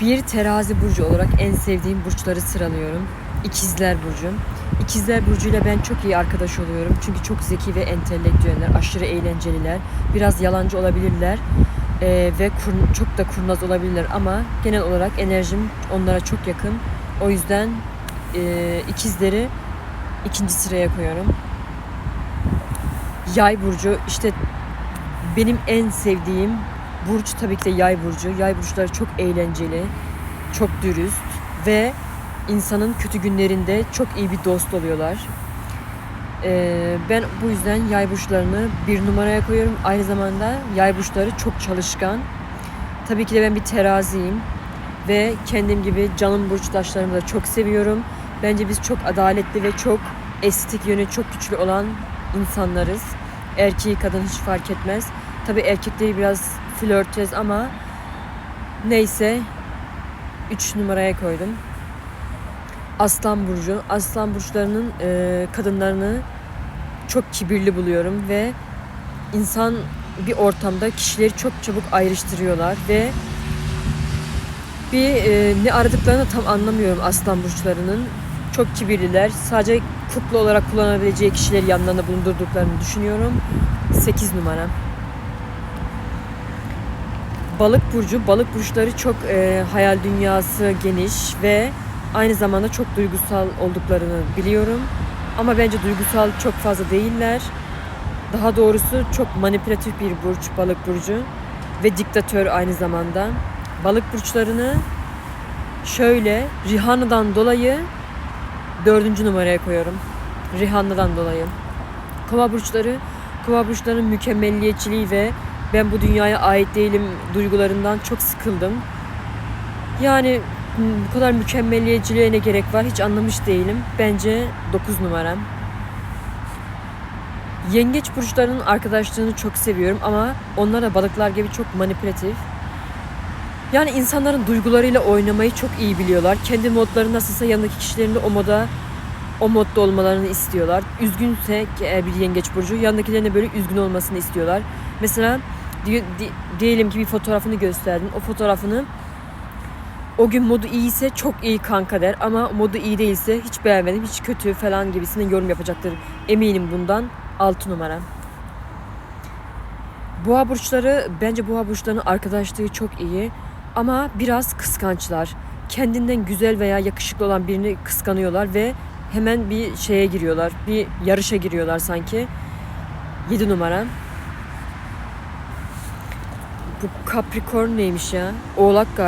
Bir terazi burcu olarak en sevdiğim burçları sıralıyorum. İkizler Burcu. İkizler Burcu'yla ben çok iyi arkadaş oluyorum. Çünkü çok zeki ve entelektüeller, aşırı eğlenceliler. Biraz yalancı olabilirler. Ee, ve kur- çok da kurnaz olabilirler ama genel olarak enerjim onlara çok yakın. O yüzden e, ikizleri ikinci sıraya koyuyorum. Yay burcu işte benim en sevdiğim burç tabii ki de yay burcu. Yay burçları çok eğlenceli, çok dürüst ve insanın kötü günlerinde çok iyi bir dost oluyorlar. Ee, ben bu yüzden yay burçlarını bir numaraya koyuyorum. Aynı zamanda yay burçları çok çalışkan. Tabii ki de ben bir teraziyim ve kendim gibi canım burçtaşlarımı da çok seviyorum. Bence biz çok adaletli ve çok estetik yönü çok güçlü olan insanlarız. Erkeği kadın hiç fark etmez. Tabii erkekleri biraz flörtöz ama neyse 3 numaraya koydum. Aslan burcu. Aslan burçlarının e, kadınlarını çok kibirli buluyorum ve insan bir ortamda kişileri çok çabuk ayrıştırıyorlar ve bir e, ne aradıklarını tam anlamıyorum aslan burçlarının. Çok kibirliler. Sadece kukla olarak kullanabileceği kişileri yanlarında bulundurduklarını düşünüyorum. 8 numara. Balık burcu, balık burçları çok e, hayal dünyası geniş ve aynı zamanda çok duygusal olduklarını biliyorum. Ama bence duygusal çok fazla değiller. Daha doğrusu çok manipülatif bir burç balık burcu ve diktatör aynı zamanda. Balık burçlarını şöyle Rihanna'dan dolayı dördüncü numaraya koyuyorum. Rihanna'dan dolayı. Kova burçları, kova burçlarının mükemmelliyetçiliği ve ben bu dünyaya ait değilim duygularından çok sıkıldım. Yani bu kadar mükemmelliyetçiliğe ne gerek var hiç anlamış değilim. Bence 9 numaram. Yengeç burçlarının arkadaşlığını çok seviyorum ama onlar da balıklar gibi çok manipülatif. Yani insanların duygularıyla oynamayı çok iyi biliyorlar. Kendi modları nasılsa yanındaki kişilerin de o moda o modda olmalarını istiyorlar. Üzgünse eğer bir yengeç burcu yanındakilerin de böyle üzgün olmasını istiyorlar. Mesela diyelim ki bir fotoğrafını gösterdin. O fotoğrafını o gün modu iyiyse çok iyi kanka der ama modu iyi değilse hiç beğenmedim, hiç kötü falan gibisinden yorum yapacaktır. Eminim bundan 6 numara. Boğa burçları bence boğa burçlarının arkadaşlığı çok iyi ama biraz kıskançlar. Kendinden güzel veya yakışıklı olan birini kıskanıyorlar ve hemen bir şeye giriyorlar. Bir yarışa giriyorlar sanki. 7 numara. Bu Capricorn neymiş ya? Oğlak galiba.